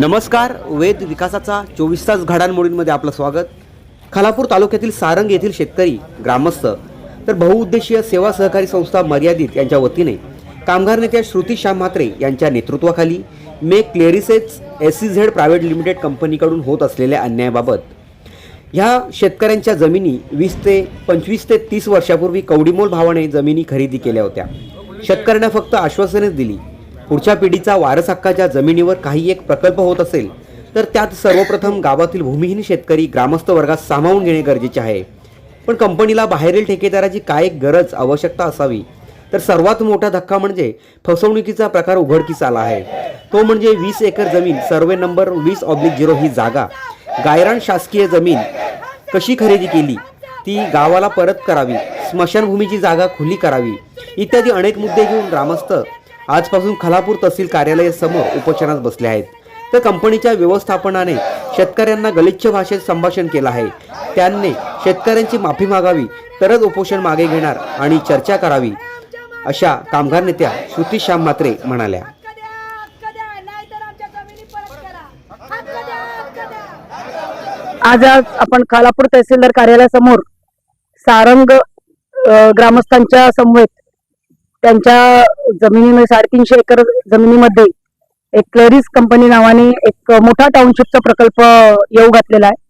नमस्कार वेद विकासाचा चोवीस तास घडामोडींमध्ये आपलं स्वागत. खालापूर तालुक्यातील सारंग येथील शेतकरी ग्रामस्थ तर बहुउद्देशीय सेवा सहकारी संस्था मर्यादित यांच्या वतीने कामगार नेत्या श्रुती श्याम म्हात्रे यांच्या नेतृत्वाखाली मे क्लेरिसेस S C Z private limited कंपनीकडून होत असलेल्या अन्यायाबाबत ह्या शेतकऱ्यांच्या जमिनी वीस ते पंचवीस ते तीस वर्षापूर्वी कवडीमोल भावाने जमिनी खरेदी केल्या होत्या. शेतकऱ्यांना फक्त आश्वासनेच दिली. पुढच्या पिढीचा वारस हक्काच्या जमिनीवर काही एक प्रकल्प होत असेल तर त्यात सर्वप्रथम गावातील भूमिहीन शेतकरी ग्रामस्थ वर्गात सामावून घेणे गरजेचे आहे. पण कंपनीला बाहेरील ठेकेदाराची काय एक गरज आवश्यकता असावी? तर सर्वात मोठा धक्का म्हणजे फसवणुकीचा प्रकार उघडकीस आला आहे. तो म्हणजे वीस एकर जमीन सर्वे नंबर वीस ऑब्लिक झिरो ही जागा. गायरान शासकीय जमीन कशी खरेदी केली? ती गावाला परत करावी स्मशानभूमीची जागा खुली करावी इत्यादी अनेक मुद्दे घेऊन ग्रामस्थ आजपासून खलापूर तहसील कार्यालयासमोर उपोषणात बसले आहेत. तर कंपनीच्या व्यवस्थापनाने शेतकऱ्यांना गलिच्छ भाषेत संभाषण केलं आहे. त्यांनी शेतकऱ्यांची माफी मागावी तरच उपोषण मागे घेणार आणि चर्चा करावी अशा कामगार नेत्या श्रुती श्याम मात्रे म्हणाल्या. आज आज आपण खालापूर तहसीलदार कार्यालयासमोर सारंग ग्रामस्थांच्या समवेत त्यांच्या जमिनीमध्ये साडेतीनशे एकर जमिनीमध्ये एक क्लेरिस कंपनी नावाने एक मोठा टाउनशिपचा प्रकल्प येऊ घातलेला आहे.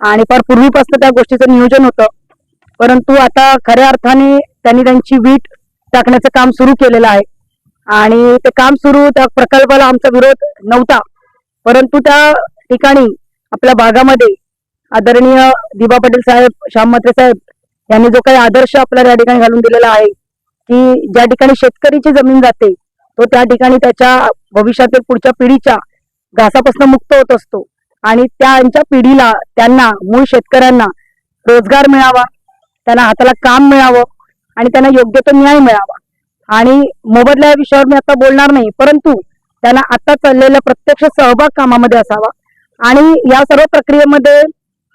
आणि फार पूर्वीपासून त्या गोष्टीचं नियोजन होतं. परंतु आता खऱ्या अर्थाने त्यांनी त्यांची वीट टाकण्याचं काम सुरू केलेलं आहे. आणि ते काम सुरू त्या प्रकल्पाला आमचा विरोध नव्हता. परंतु त्या ठिकाणी आपल्या भागामध्ये आदरणीय दिबा पटेल साहेब श्याम म्हात्रे साहेब यांनी जो काही आदर्श आपल्याला या ठिकाणी घालून दिलेला आहे की ज्या ठिकाणी शेतकरीची जमीन जाते तो त्या ठिकाणी त्याच्या भविष्यातील पुढच्या पिढीच्या घासापासून मुक्त होत असतो. आणि त्यांच्या पिढीला त्यांना मूळ शेतकऱ्यांना रोजगार मिळावा त्यांना हाताला काम मिळावं आणि त्यांना योग्य तो न्याय मिळावा. आणि मोबदला या विषयावर मी आता बोलणार नाही परंतु त्यांना आता चाललेल्या प्रत्यक्ष सहभाग कामामध्ये असावा. आणि या सर्व प्रक्रियेमध्ये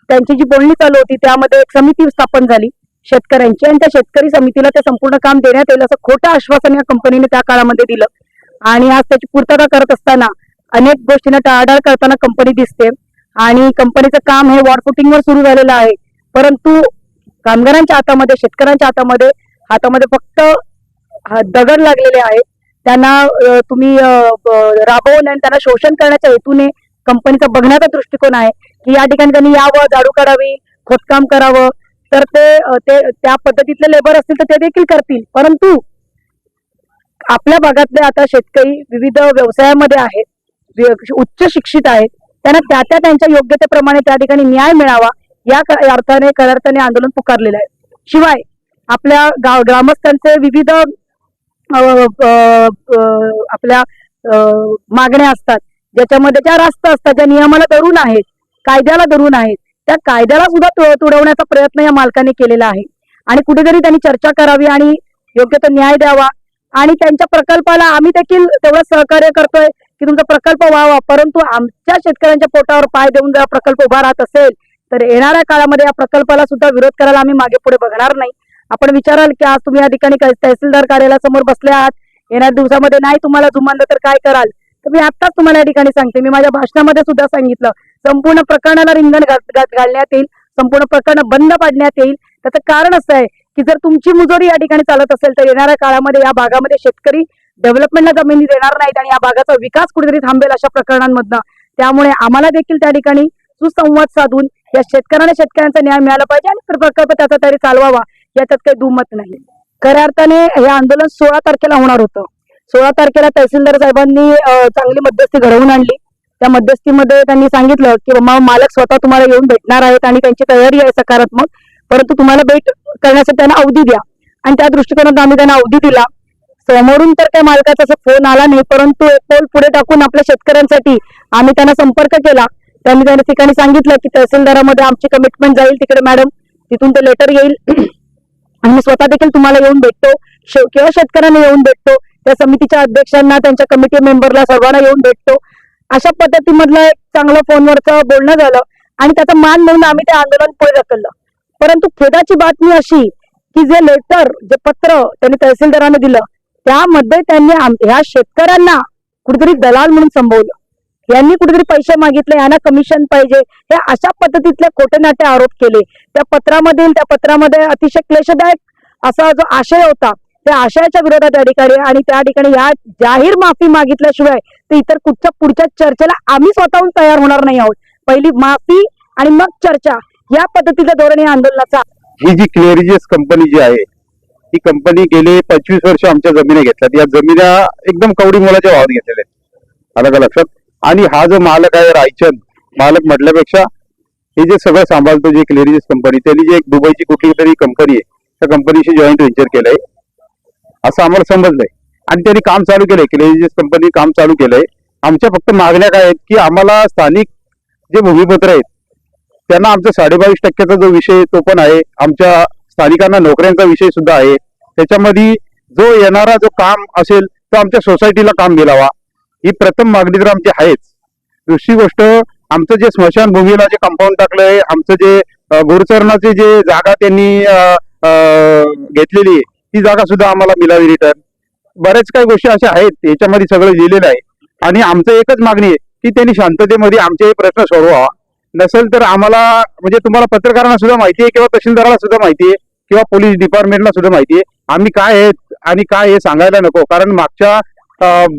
त्यांची जी बोलणी चालू होती त्यामध्ये एक समिती स्थापन झाली. शेतकऱ्यांची आणि त्या शेतकरी समितीला ते संपूर्ण काम देण्यात येईल असं खोटं आश्वासन या कंपनीने त्या काळामध्ये दिलं. आणि आज त्याची पूर्तता करत असताना अनेक गोष्टींना टाळाटाळ करताना कंपनी दिसते. आणि कंपनीचं काम हे वॉर फुटिंगवर सुरू झालेलं आहे. परंतु कामगारांच्या हातामध्ये शेतकऱ्यांच्या हातामध्ये हातामध्ये फक्त हा दगड लागलेले आहेत. त्यांना तुम्ही राबवून आणि त्यांना शोषण करण्याच्या हेतूने कंपनीचा बघण्याचा दृष्टिकोन आहे की या ठिकाणी त्यांनी यावं झाडू काढावी खोदकाम करावं. तर ते ते त्या पद्धतीतले लेबर असतील तर ते देखील करतील. परंतु आपल्या भागातले आता शेतकरी विविध व्यवसायामध्ये आहेत उच्च शिक्षित आहेत त्यांना त्या त्या त्यांच्या योग्यतेप्रमाणे त्या ठिकाणी न्याय मिळावा या अर्थाने खऱ्या अर्थाने आंदोलन पुकारलेलं आहे. शिवाय आपल्या गाव ग्रामस्थांचे विविध आपल्या मागण्या असतात. ज्याच्यामध्ये ज्या रास्त असतात ज्या नियमाला धरून आहेत कायद्याला धरून आहेत त्या कायद्याला सुद्धा तुडवण्याचा प्रयत्न या मालकाने केलेला आहे. आणि कुठेतरी त्यांनी चर्चा करावी आणि योग्य तो न्याय द्यावा. आणि त्यांच्या प्रकल्पाला आम्ही देखील तेवढं सहकार्य करतोय की तुमचा प्रकल्प व्हावा. परंतु आमच्या शेतकऱ्यांच्या पोटावर पाय देऊन जर प्रकल्प उभा राहत असेल तर येणाऱ्या काळामध्ये या प्रकल्पाला सुद्धा विरोध करायला आम्ही मागे पुढे बघणार नाही. आपण विचाराल की आज तुम्ही या ठिकाणी तहसीलदार कार्यालयासमोर बसले आहात. येणाऱ्या दिवसामध्ये नाही तुम्हाला जुमानलं तर काय कराल? तर मी आत्ताच तुम्हाला या ठिकाणी सांगते. मी माझ्या भाषणामध्ये सुद्धा सांगितलं. संपूर्ण प्रकरणाला रिंगण घालण्यात येईल. संपूर्ण प्रकरण बंद पाडण्यात येईल. त्याचं कारण असं आहे की जर तुमची मुजोरी या ठिकाणी चालत असेल तर येणाऱ्या काळामध्ये या भागामध्ये शेतकरी डेव्हलपमेंटला जमिनी देणार नाहीत आणि या भागाचा विकास कुठेतरी थांबेल अशा प्रकरणांमधनं. त्यामुळे आम्हाला देखील त्या ठिकाणी सुसंवाद साधून या शेतकऱ्यांना शेतकऱ्यांचा न्याय मिळाला पाहिजे आणि प्रकल्प त्याचा तरी चालवावा. याच्यात काही दुमत नाही. खऱ्या अर्थाने हे आंदोलन सोळा तारखेला होणार होतं. सोळा तारखेला तहसीलदार साहेबांनी चांगली मध्यस्थी घडवून आणली. त्या मध्यस्थीमध्ये त्यांनी सांगितलं की बाबा मालक स्वतः तुम्हाला येऊन भेटणार आहेत आणि त्यांची तयारी आहे सकारात्मक परंतु तुम्हाला भेट करण्यासाठी त्यांना अवधी द्या. आणि त्या दृष्टिकोनातून आम्ही त्यांना अवधी दिला. समोरून तर त्या मालकाचा असं फोन आला नाही परंतु एक पोल पुढे टाकून आपल्या शेतकऱ्यांसाठी आम्ही त्यांना संपर्क केला. त्यांनी त्या ठिकाणी सांगितलं की तहसीलदारामध्ये आमची कमिटमेंट जाईल तिकडे मॅडम. तिथून ते लेटर येईल. आणि स्वतः देखील तुम्हाला येऊन भेटतो. किंवा शेतकऱ्यांना येऊन भेटतो. त्या समितीच्या अध्यक्षांना त्यांच्या कमिटी मेंबरला सर्वांना येऊन भेटतो. अशा पद्धतीमधलं एक चांगलं फोनवरचं बोलणं झालं आणि त्याचा मान म्हणून आम्ही ते आंदोलन पुढे ढकललं. परंतु खेदाची बातमी अशी की जे लेटर जे पत्र त्यांनी तहसीलदारांना दिलं त्यामध्ये त्यांनी ह्या शेतकऱ्यांना कुठेतरी दलाल म्हणून संबोवलं यांनी कुठेतरी पैसे मागितले यांना कमिशन पाहिजे. हे अशा पद्धतीतले खोटे नाटे आरोप केले. त्या पत्रामधील त्या पत्रामध्ये अतिशय क्लेशदायक असा जो आशय होता त्या आशयाच्या विरोधात या ठिकाणी आणि त्या ठिकाणी या जाहीर माफी मागितल्याशिवाय ते इतर कुठच्या पुढच्या चर्चेला आम्ही स्वतःहून तयार होणार नाही आहोत. पहिली माफी आणि मग चर्चा या पद्धतीचं धोरण या आंदोलनाचा. ही जी क्लिअरिजेस कंपनी जी आहे ही कंपनी गेले पंचवीस वर्ष आमच्या जमिनी घेतल्यात. या जमिन्या एकदम कवडी मोलाच्या भावात घेतलेल्या आहेत. आलं का लक्षात? आणि हा जो मालक आहे रायचंद मालक म्हटल्यापेक्षा हे जे सगळं सांभाळतो जे क्लिअरिजेस कंपनी त्यांनी जे एक दुबईची कुठली तरी कंपनी आहे त्या कंपनीशी जॉईंट व्हेंचर केलंय. असं आम्हाला समजलंय. आणि त्यांनी काम चालू केलंय. क्लिअरिजेस कंपनी काम चालू केलंय. आमच्या फक्त मागण्या काय आहेत की आम्हाला स्थानिक जे भूमिपत्र आहेत त्यांना आमचा साडेबावीस टक्क्याचा जो विषय तो पण आहे. आमच्या स्थानिकांना नोकऱ्यांचा विषय सुद्धा आहे. त्याच्यामध्ये जो येणारा जो काम असेल तो आमच्या सोसायटीला काम मिळावा ही प्रथम मागणी तर आमची आहेच. दुसरी गोष्ट आमचं जे स्मशानभूमीला जे कंपाऊंड टाकलंय आमचं जे अं, गुरुचरणाची जे जागा त्यांनी घेतलेली आहे ती जागा सुद्धा आम्हाला मिळावी रिटर्न बऱ्याच काही गोष्टी अशा आहेत याच्यामध्ये सगळं लिहिलेलं आहे. आणि आमचं एकच मागणी आहे की त्यांनी शांततेमध्ये आमचे हे प्रश्न सोडवावा. नसेल तर आम्हाला म्हणजे तुम्हाला पत्रकारांना सुद्धा माहिती आहे किंवा तहसीलदाराला सुद्धा माहिती आहे किंवा पोलीस डिपार्टमेंटला सुद्धा माहिती आहे. आम्ही काय आहेत आणि काय हे सांगायला नको. कारण मागच्या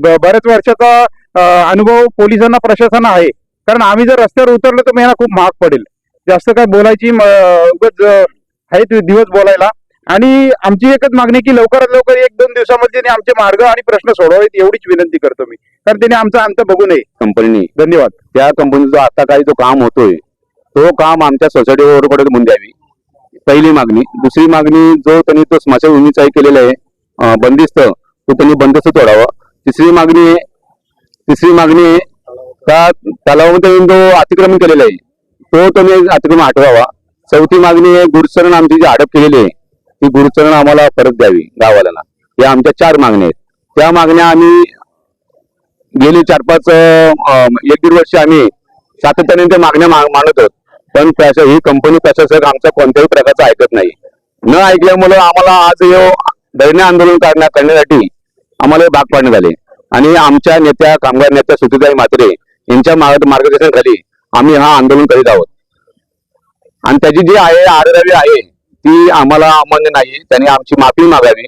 बऱ्याच वर्षाचा अनुभव पोलिसांना प्रशासन आहे. कारण आम्ही जर रस्त्यावर उतरलो तर मला खूप महाग पडेल. जास्त काय बोलायची उगच आहे आहेत दिवस बोलायला. आणि आमची एकच मागणी की लवकरात लवकर एक दोन दिवसामध्ये त्यांनी आमचे मार्ग आणि प्रश्न सोडवावेत एवढीच विनंती करतो मी. कारण त्यांनी आमचा अंत बघू नये. कंपनीने धन्यवाद. त्या कंपनीचा आता काही जो काम होतोय तो काम आमच्या सोसायटीवर कडे म्हणून द्यावी. पहिली मागणी. दुसरी मागणी जो त्यांनी तो स्मशानभूमीचा केलेला आहे बंदिस्त तो त्यांनी बंदिस्त तोडावा. तिसरी मागणी तिसरी मागणी त्या तलावामध्ये जो अतिक्रमण केलेलं आहे तो त्यांनी अतिक्रमण हटवावा. चौथी मागणी आहे गुरुचरण आमची जी हडप केलेली आहे ही गुरुचरण आम्हाला परत द्यावी गावाला या आमच्या चार मागण्या आहेत. त्या मागण्या आम्ही गेली चार पाच एक दीड वर्ष आम्ही सातत्याने त्या मागण्या मा- मानत आहोत. पण प्रशा ही कंपनी प्रशासक आमचा कोणत्याही प्रकारचं ऐकत नाही. न ऐकल्यामुळे आम्हाला आज हे धरणे आंदोलन करण्या करण्यासाठी आम्हाला भाग पाडण्यात आले. आणि आमच्या नेत्या कामगार नेत्या सुधीरताई म्हात्रे यांच्या मार्ग मार्गदर्शनाखाली आम्ही हा आंदोलन करीत आहोत. आणि त्याची जी आहे आरेरावी आहे ती आम्हाला अमान्य नाही. त्यांनी आमची माफी मागावी.